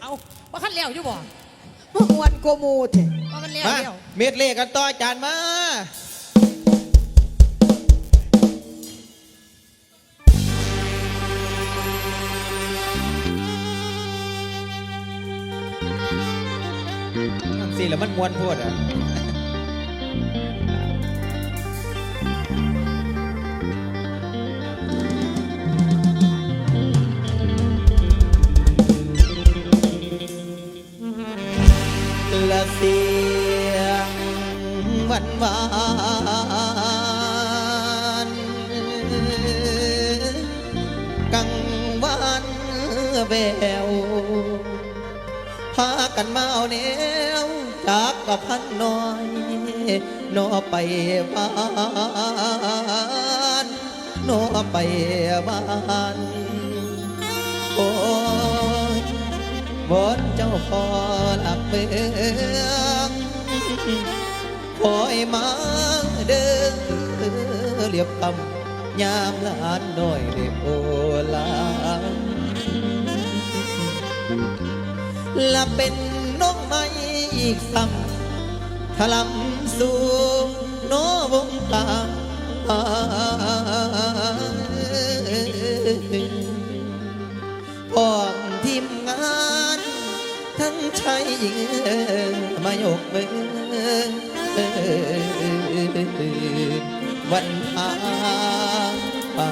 เอาว่าขั้นแล้วอยู่บ่มาหวนโกว่าหมูเถอะว่ามันแล้วเาแล้วเม็ดเลขกันต่ออจานย์มา สิแล้วมันมวนพวดอะ พากันมาเอาแนวจากกับพันน้อยนอไปบ้านนอไปบ้านโอ้ยวนเจ้าพอหลับเบืองคอยมาเดินเรียบตำยามลานน้อยเดียบโอลา และเป็นน้องไม่อีกซ้ำถลำสูงโนวงตาพร้อมทีมงานทั้งชายหญิงมายกมือวันพาป่า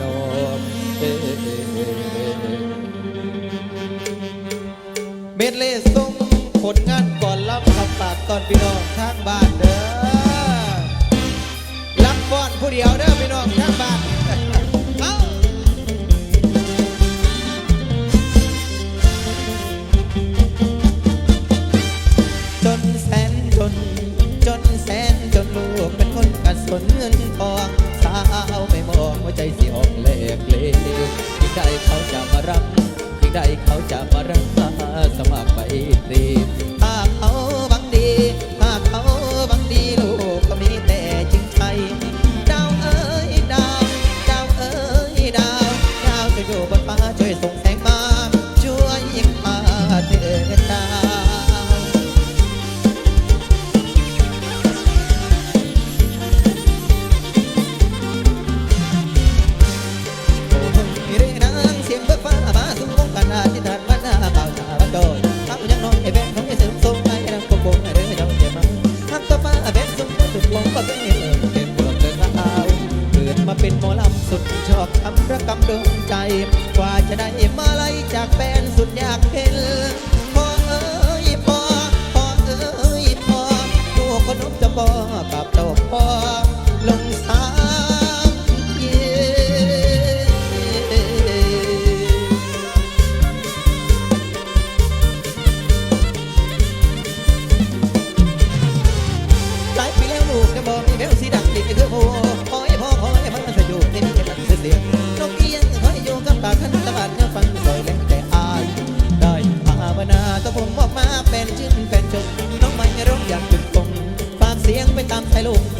ดอก เมดเล่ส่งผลงานก่อนรับคำปากตอนพี่น้องทางบ้านเด้อรับก่อนผู้เดียวเด้อ ตี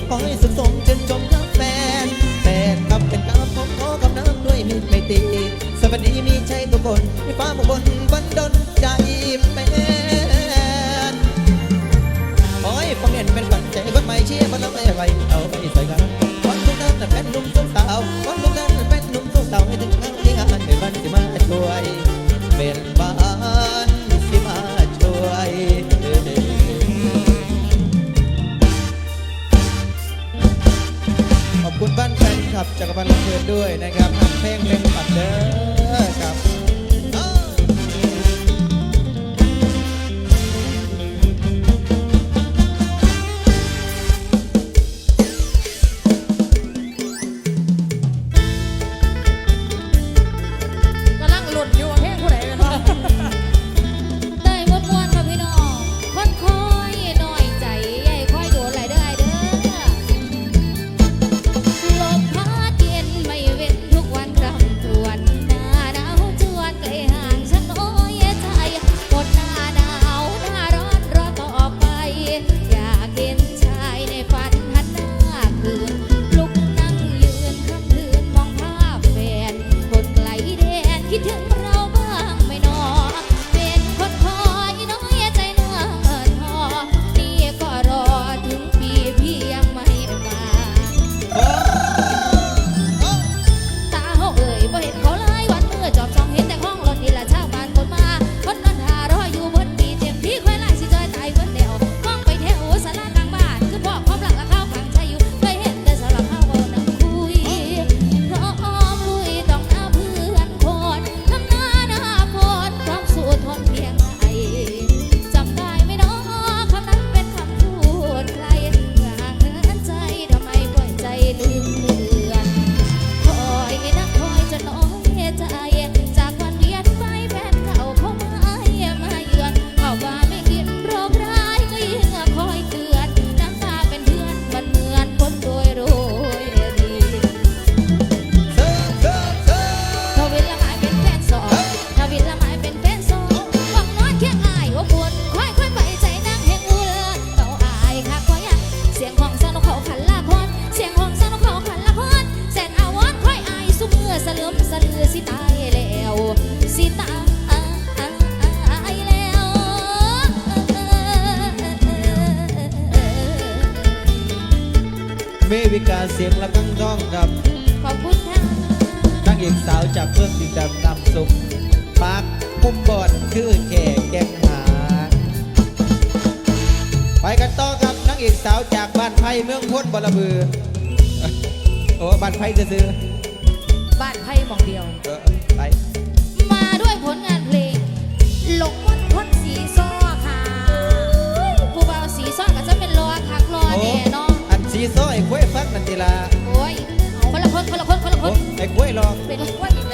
ขอยสุขสมจนจมกับแฟนแฟนกับเป็นกับผมขอคำน้ำด้วยไม่ไม่ตีับทำเพลงเล่นปัดเดิอ เสียงละกังร้องกับขอบคุณค่ะนางเอกสาวจากเพื่อนติดตามตสุขปักมุมบอดคือแข่แก้งหาไปกันต่อครับนางเอกสาวจากบ้านไผ่เมืองพุทธบลบือโอ้บ้านไผ่ซื้อบ้านไผ่มองเดียว เสีซ้อยไอ้ควยฟักนันทีละโอ้ยคนละคนคนละคนคนละคนไอ้ควยหรอกเป็นคน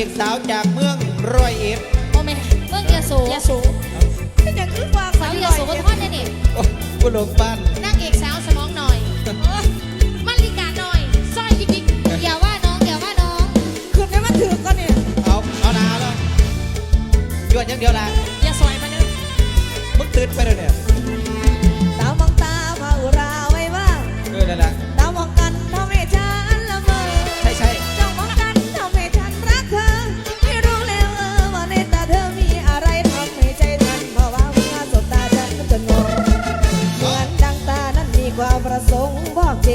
เอกสาวจากเมืองร้อยเอ็ดโอ้แม่เมืองยาสูยาสูเป็นอย่างคือว่าสาวยาสูก็ทอดเนี่ยนี่กุหลงปั้นนั่งเอกสาวสมองหน่อยมันลิกาหน่อยสร้อยยิกยิกอย่าว่าน้องอย่าว่าน้องคืนนี้มาถือก็เนี่ยเอาเอานาแล้วยวดยังเดียวละอย่าซอยมาเด้อมึงตื่นไปเลยเนี่ยตามองตามาอุราไว้ว่าเออนั่นแหละ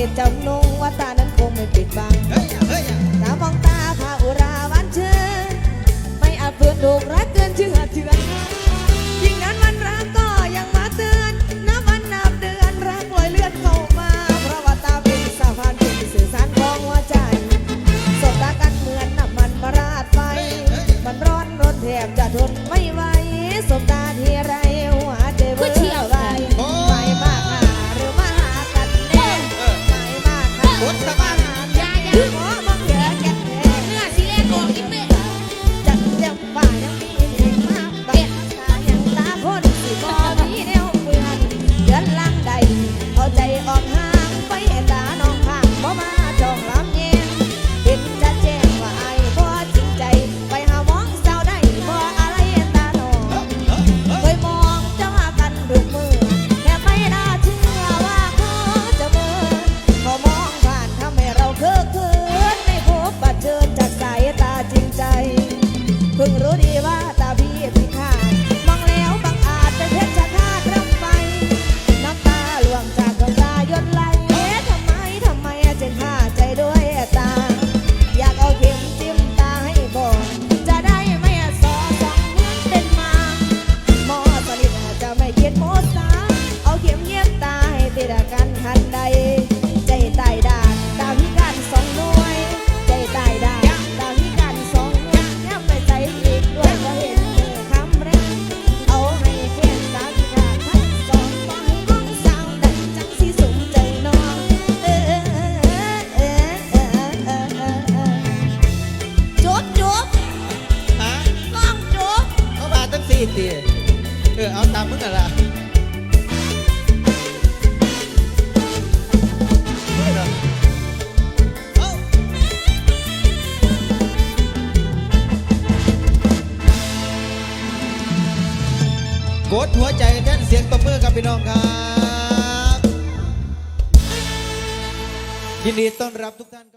ตจำนงว่าตานั้นคงไม่ปิดบังตามองตาพาอุราวันเชิญไม่อาจเพื่อนดกรักเกินเชื่อเถื่อนยิ่งนั้นมันรักก็ยังมาเตือนน้ำมันนับเดือนรักลอยเลือดเข้ามา เพราะว่าตาเป็นสะพานเป็นสื่อสารของหัวใจสบตากันเหมือนน้ำมันมาราดไฟมันร้อนรนแทบจะทนไม่ไหวสบตาเทีย ตามมึงน่ะล่ะกดหัวใจแท่นเสียงตบมือกับพี่น้องครับ ยินดีต้อนรับทุกท่าน